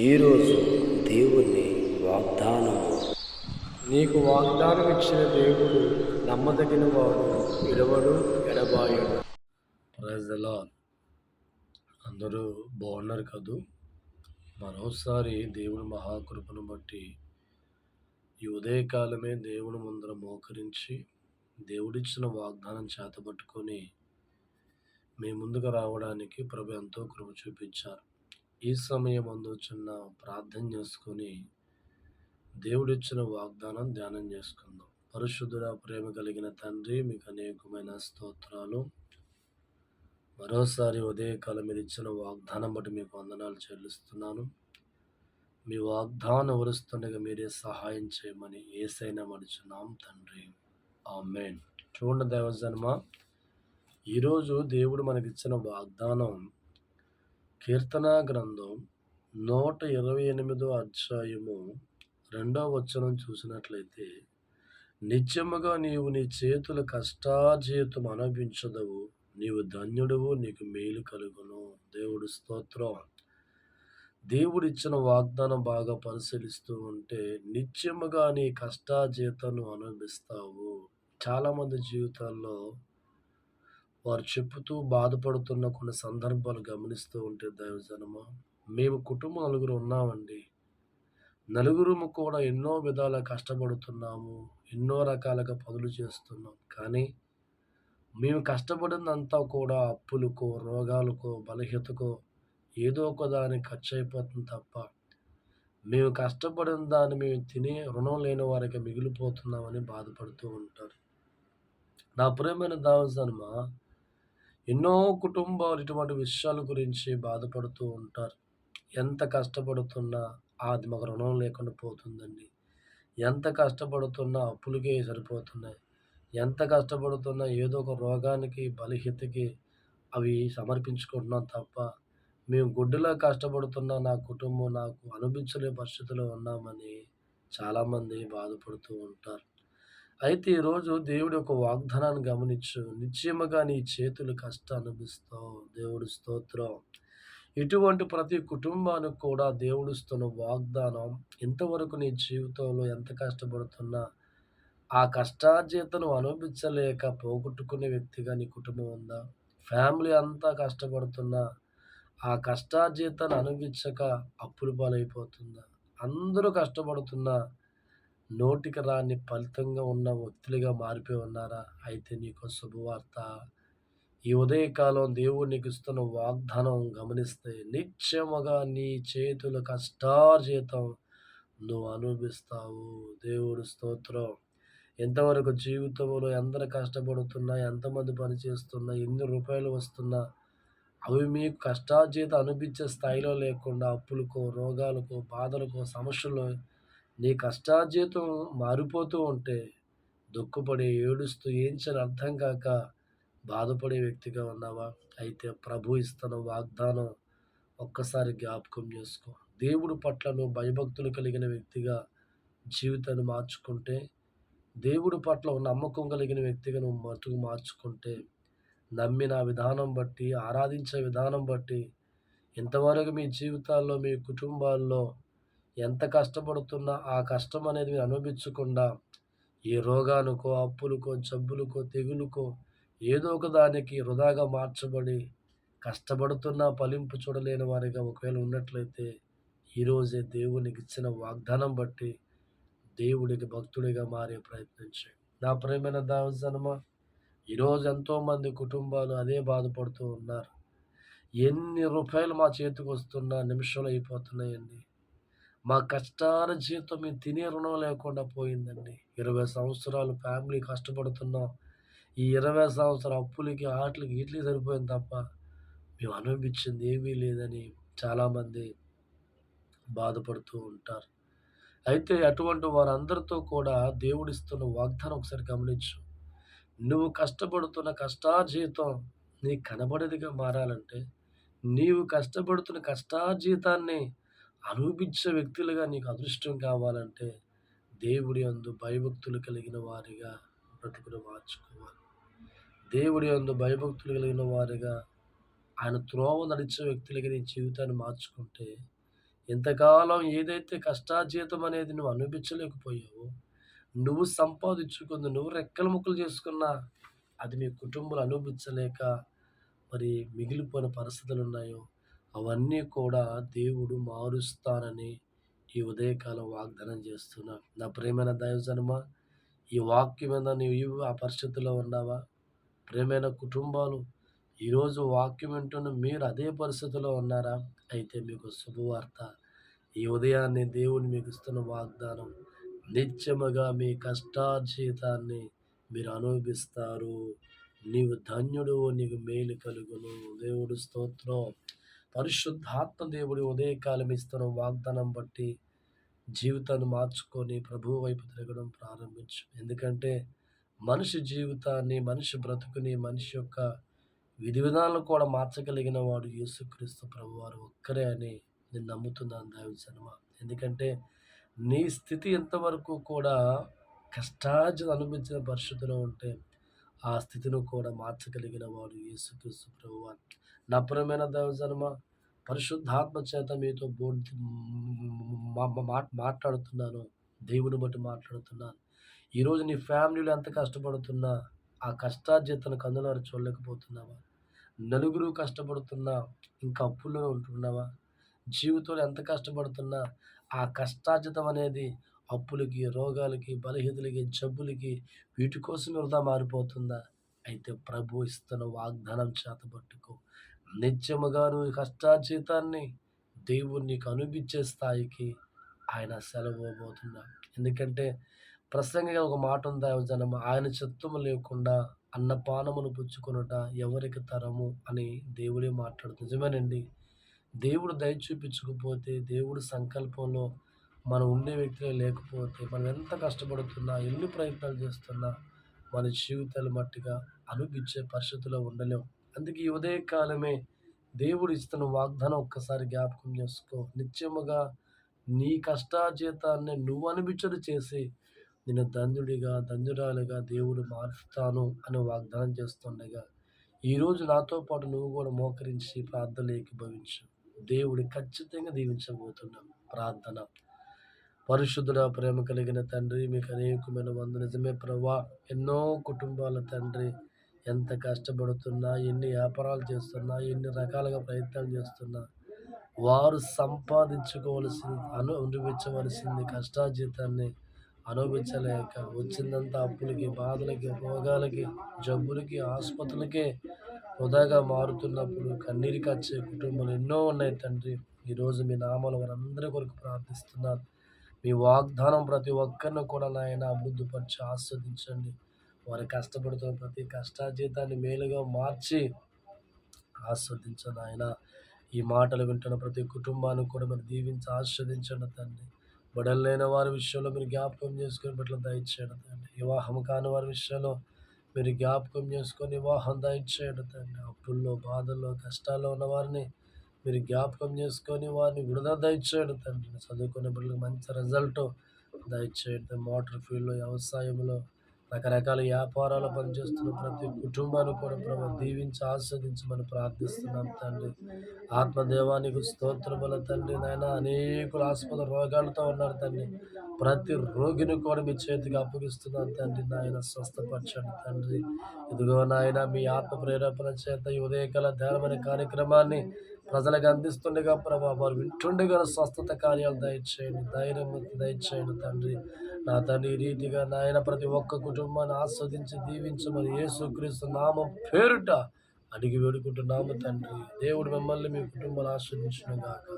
ఈరోజు దేవుని వాగ్దానము. నీకు వాగ్దానం ఇచ్చిన దేవుడు నమ్మదగిన వాడు విడవడు ఎడబాయడు. ప్రజల అందరూ బాగున్నారు కదూ? మరోసారి దేవుని మహాకృపను బట్టి ఈ ఉదయకాలమే దేవుని ముందర మోకరించి దేవుడిచ్చిన వాగ్దానం చేతబట్టుకొని మీ ముందుకు రావడానికి ప్రభు ఎంతో కృప చూపించారు. ఈ సమయం అందు చిన్న ప్రార్థన చేసుకొని దేవుడిచ్చిన వాగ్దానం ధ్యానం చేసుకుందాం. పరిశుద్ధుల ప్రేమ కలిగిన తండ్రి మీకు అనేకమైన స్తోత్రాలు. మరోసారి ఉదయకాలం మీరు ఇచ్చిన వాగ్దానం బట్టి మీకు వందనాలు చెల్లిస్తున్నాను. మీ వాగ్దానం వరుస్తుండగా మీరే సహాయం చేయమని ఏసైనా మడుచున్నాం తండ్రి. ఆమెన్. చూడండి దేవజన్మ ఈరోజు దేవుడు మనకిచ్చిన వాగ్దానం కీర్తన గ్రంథం నూట ఇరవై ఎనిమిదో అధ్యాయము రెండో వచనం చూసినట్లయితే నిత్యముగా నీవు నీ చేతుల కష్టాజీతం అనుభవించదవు నీవు ధన్యుడువు నీకు మేలు కలుగును. దేవుడు స్తోత్రం. దేవుడిచ్చిన వాగ్దానం బాగా పరిశీలిస్తూ ఉంటే నిత్యముగా నీ కష్టాజీతను అనుభవిస్తావు. చాలామంది జీవితాల్లో వారు చెప్పుతూ బాధపడుతున్న కొన్ని సందర్భాలు గమనిస్తూ ఉంటే దైవజనమ మేము కుటుంబం నలుగురు ఉన్నామండి. నలుగురు కూడా ఎన్నో విధాల కష్టపడుతున్నాము ఎన్నో రకాలుగా పనులు చేస్తున్నాం. కానీ మేము కష్టపడినంతా కూడా అప్పులకో రోగాలకో బలహీతకో ఏదో ఒక దానికి ఖర్చు అయిపోతుంది తప్ప మేము కష్టపడిన దాన్ని మేము తినే రుణం లేని వారికి మిగిలిపోతున్నామని బాధపడుతూ ఉంటారు. నా ప్రేమైన దావసనమా ఎన్నో కుటుంబాలు ఇటువంటి విషయాల గురించి బాధపడుతూ ఉంటారు. ఎంత కష్టపడుతున్నా అది మాకు రుణం లేకుండా పోతుందండి. ఎంత కష్టపడుతున్నా అప్పులకే సరిపోతున్నాయి. ఎంత కష్టపడుతున్నా ఏదో ఒక రోగానికి బలహీతకి అవి సమర్పించుకుంటున్నాం తప్ప మేము గుడ్డులా కష్టపడుతున్నా నా కుటుంబం నాకు అనిపించలే పరిస్థితిలో ఉన్నామని చాలామంది బాధపడుతూ ఉంటారు. అయితే ఈరోజు దేవుడి యొక్క వాగ్దానాన్ని గమనించు. నిశ్చయముగా నీ చేతులు కష్ట అనుభవిస్తావు దేవుడు స్తోత్రం. ఇటువంటి ప్రతి కుటుంబానికి కూడా దేవుడిస్తున్న వాగ్దానం ఇంతవరకు నీ జీవితంలో ఎంత కష్టపడుతున్నా ఆ కష్టార్జితను అనుభవించలేక పోగొట్టుకునే వ్యక్తిగా నీ కుటుంబం ఉందా? ఫ్యామిలీ అంతా కష్టపడుతున్నా ఆ కష్టార్జితను అనుభవించక అప్పులు పాలైపోతుందా అందరూ కష్టపడుతున్నా నోటికి రాని ఫలితంగా ఉన్న వ్యక్తులుగా మారిపోయి ఉన్నారా? అయితే నీకు శుభవార్త. ఈ ఉదయకాలం దేవుడు నీకు ఇస్తున్న వాగ్దానం గమనిస్తే నిత్యముగా నీ చేతుల కష్టార్జితం నువ్వు అనుభవిస్తావు. దేవుడు స్తోత్రం. ఎంతవరకు జీవితంలో ఎందరు కష్టపడుతున్నా ఎంతమంది పనిచేస్తున్నా ఎన్ని రూపాయలు వస్తున్నా అవి మీకు కష్టార్జిత అనిపించే స్థాయిలో లేకుండా అప్పులకో రోగాలకో బాధలకో సమస్యలు నీ కష్టార్జితం మారిపోతూ ఉంటే దుఃఖపడి ఏడుస్తూ ఏం అర్థం కాక బాధపడే వ్యక్తిగా ఉన్నావా? అయితే ప్రభు ఇస్తున్న వాగ్దానం ఒక్కసారి జ్ఞాపకం చేసుకో. దేవుడు పట్ల నువ్వు భయభక్తులు కలిగిన వ్యక్తిగా జీవితాన్ని మార్చుకుంటే దేవుడి పట్ల నమ్మకం కలిగిన వ్యక్తిగా నువ్వు మటుకు మార్చుకుంటే నమ్మిన విధానం బట్టి ఆరాధించే విధానం బట్టి ఇంతవరకు మీ జీవితాల్లో మీ కుటుంబాల్లో ఎంత కష్టపడుతున్నా ఆ కష్టం అనేది మీరు అనుభవించకుండా ఈ రోగానికో అప్పులకో జబ్బులకో తెగులుకో ఏదో ఒక దానికి వృధాగా మార్చబడి కష్టపడుతున్నా ఫలింపు చూడలేని వారిగా ఒకవేళ ఉన్నట్లయితే ఈరోజే దేవునికి ఇచ్చిన వాగ్దానం బట్టి దేవుడికి భక్తుడిగా మారే ప్రయత్నించే నా ప్రేమైన దావజనమ ఈరోజు ఎంతోమంది కుటుంబాలు అదే బాధపడుతూ ఉన్నారు. ఎన్ని రూపాయలు మా చేతికి వస్తున్నా నిమిషంలో అయిపోతున్నాయండి. మా కష్టాల జీవితం మేము తినే రుణం లేకుండా పోయిందండి. ఇరవై సంవత్సరాలు ఫ్యామిలీ కష్టపడుతున్నాం. ఈ ఇరవై సంవత్సరాల అప్పులకి ఆటలకి వీటికి సరిపోయింది తప్ప మేము అనుభవించింది ఏమీ లేదని చాలామంది బాధపడుతూ ఉంటారు. అయితే అటువంటి వారందరితో కూడా దేవుడిస్తున్న వాగ్దానం ఒకసారి గమనించు. నువ్వు కష్టపడుతున్న కష్టార్జీతం నీ కనబడేదిగా మారాలంటే నీవు కష్టపడుతున్న కష్టార్జీతాన్ని అనుభవించే వ్యక్తులుగా నీకు అదృష్టం కావాలంటే దేవుడి అందు భయభక్తులు కలిగిన వారిగా బ్రతుకును మార్చుకోవాలి. దేవుడి అందు భయభక్తులు కలిగిన వారిగా ఆయన త్రోవ నడిచే వ్యక్తులుగా నీ జీవితాన్ని మార్చుకుంటే ఇంతకాలం ఏదైతే కష్టాజీతం అనేది నువ్వు అనిపించలేకపోయావో నువ్వు సంపాదించుకుంది నువ్వు రెక్కల ముక్కలు చేసుకున్నా అది మీ కుటుంబాలు అనుభవించలేక మరి మిగిలిపోయిన పరిస్థితులు ఉన్నాయో అవన్నీ కూడా దేవుడు మారుస్తానని ఈ ఉదయకాలం వాగ్దానం చేస్తున్నా నా ప్రేమైన దైవజనమ ఈ వాక్యం మీద నీవు ఆ పరిస్థితుల్లో ఉన్నావా? ప్రేమైన కుటుంబాలు ఈరోజు వాక్యం వింటున్న మీరు అదే పరిస్థితిలో ఉన్నారా? అయితే మీకు శుభవార్త. ఈ ఉదయాన్నే దేవుని మీకు ఇస్తున్న వాగ్దానం నిత్యముగా మీ కష్టార్జితాన్ని మీరు అనుభవిస్తారు. నీవు ధన్యుడు నీకు మేలు కలుగును. దేవుడు స్తోత్రం. పరిశుద్ధాత్మ దేవుడి ఉదయకాలం ఇస్తున్న వాగ్దానం బట్టి జీవితాన్ని మార్చుకొని ప్రభు వైపు తిరగడం ప్రారంభించు. ఎందుకంటే మనిషి జీవితాన్ని మనిషి బ్రతుకుని మనిషి యొక్క విధి విధానాలను కూడా మార్చగలిగిన వాడు యేసుక్రీస్తు ప్రభు వారు ఒక్కరే అని నేను నమ్ముతున్నాను దైవ ఎందుకంటే నీ స్థితి ఎంతవరకు కూడా కష్టార్జిత అనుభవించిన పరిస్థితిలో ఉంటే ఆ స్థితిని కూడా మార్చగలిగిన వాడు యేసుక్రీస్తు ప్రభు నా నపురమైన దైవజనమ పరిశుద్ధాత్మ చేత మీతో బోర్డు మాట్లాడుతున్నాను. దేవుని బట్టి మాట్లాడుతున్నాను. ఈరోజు నీ ఫ్యామిలీలో ఎంత కష్టపడుతున్నా ఆ కష్టార్జితను కందులారు చూడలేకపోతున్నావా నలుగురు కష్టపడుతున్నా ఇంకా అప్పుల్లో ఉంటున్నావా? జీవితంలో ఎంత కష్టపడుతున్నా ఆ కష్టార్జితం అనేది అప్పులకి రోగాలకి బలహీనలకి జబ్బులకి వీటి కోసం వృధా మారిపోతుందా? అయితే ప్రభు ఇస్తున్న వాగ్దానం చేత పట్టుకో. నిత్యముగా నువ్వు కష్టార్జితాన్ని దేవుడు నీకు అనిపించే స్థాయికి ఆయన సెలవు ఇవ్వబోతున్నా ఎందుకంటే ప్రసంగంగా ఒక మాట ఉంది జనం ఆయన చిత్తము లేకుండా అన్నపానమును పుచ్చుకొనుట ఎవరికి తరము అని దేవుడే మాట్లాడుతుంది నిజమేనండి. దేవుడు దయ చూపించకపోతే దేవుడు సంకల్పంలో మనం ఉండే వ్యక్తిలో లేకపోతే మనం ఎంత కష్టపడుతున్నా ఎన్ని ప్రయత్నాలు చేస్తున్నా మన జీవితాలు మట్టిగా అనిపించే పరిస్థితిలో ఉండలేం. అందుకే ఈ ఉదయకాలమే దేవుడు ఇస్తున్న వాగ్దానం ఒక్కసారి జ్ఞాపకం చేసుకో. నిత్యముగా నీ కష్టాజీతాన్ని నువ్వు అనిపించడు చేసి నేను ధన్యుడిగా ధన్యురాలుగా దేవుడు మారుస్తాను అని వాగ్దానం చేస్తుండగా ఈరోజు నాతో పాటు నువ్వు కూడా మోకరించి ప్రార్థన ఏకీభవించు దేవుడి ఖచ్చితంగా దీవించబోతున్నాం ప్రార్థన. పరిశుద్ధుల ప్రేమ కలిగిన తండ్రి మీకు అనేకమైన వంద నిజమే ప్రభా ఎన్నో కుటుంబాల తండ్రి ఎంత కష్టపడుతున్నా ఎన్ని వ్యాపారాలు చేస్తున్నా ఎన్ని రకాలుగా ప్రయత్నాలు చేస్తున్నా వారు సంపాదించుకోవలసింది అను అనుభవించవలసింది కష్టాజీతాన్ని అనుభవించలేక వచ్చిందంతా అప్పులకి బాధలకి రోగాలకి జబ్బులకి ఆసుపత్రులకే వృధాగా మారుతున్నప్పుడు కన్నీరికి వచ్చే కుటుంబాలు ఎన్నో ఉన్నాయి తండ్రి. ఈరోజు మీ నామాలు వారందరి కొరకు ప్రార్థిస్తున్నారు మీ వాగ్దానం ప్రతి ఒక్కరిని కూడా నాయన అభివృద్ధిపరిచి ఆస్వాదించండి. వారు కష్టపడుతున్న ప్రతి కష్టాజీతాన్ని మేలుగా మార్చి ఆస్వాదించండి ఆయన ఈ మాటలు వింటున్న ప్రతి కుటుంబాన్ని కూడా మీరు దీవించి ఆస్వాదించండి తండ్రి. బడలైన వారి విషయంలో మీరు జ్ఞాపకం చేసుకుని పట్ల దయచేయండి తండ్రి. వివాహం కాని వారి విషయంలో మీరు జ్ఞాపకం చేసుకొని వివాహం దయచేయండి తండ్రి. అప్పుల్లో బాధల్లో కష్టాల్లో ఉన్న వారిని మీరు జ్ఞాపకం చేసుకొని వారిని విడుదల దయచేయండి తండ్రి. చదువుకునే బిడ్డలకు మంచి రిజల్ట్ దయచేయండి. మోటార్ ఫీల్డ్లో వ్యవసాయంలో రకరకాల వ్యాపారాలు పనిచేస్తున్న ప్రతి కుటుంబాన్ని కూడా ప్రభు దీవించి ఆస్వాదించమని ప్రార్థిస్తున్నాం తండ్రి. ఆత్మదేవానికి స్తోత్రముల తండ్రి. నాయన అనేకులు ఆస్పద రోగాలతో ఉన్నారు తండ్రి. ప్రతి రోగిని కూడా మీ చేతికి అప్పగిస్తున్నాను తండ్రి. నాయన స్వస్థపరచండి తండ్రి. ఇదిగో నాయన మీ ఆత్మ ప్రేరేపణ చేత ఈ ఉదయకాల ధ్యానమైన కార్యక్రమాన్ని ప్రజలకు అందిస్తుండగా ప్రభా వారు వింటుండగా స్వస్థత కార్యాలు దయచేయండి. ధైర్యం దయచేయండి తండ్రి. నా తండ్రి రీతిగా నాయన ప్రతి ఒక్క కుటుంబాన్ని ఆస్వాదించి దీవించమని యేసుక్రీస్తు నామం పేరుట అడిగి వేడుకుంటున్నాము తండ్రి. దేవుడు మిమ్మల్ని మీ కుటుంబాన్ని ఆస్వాదించిన గాక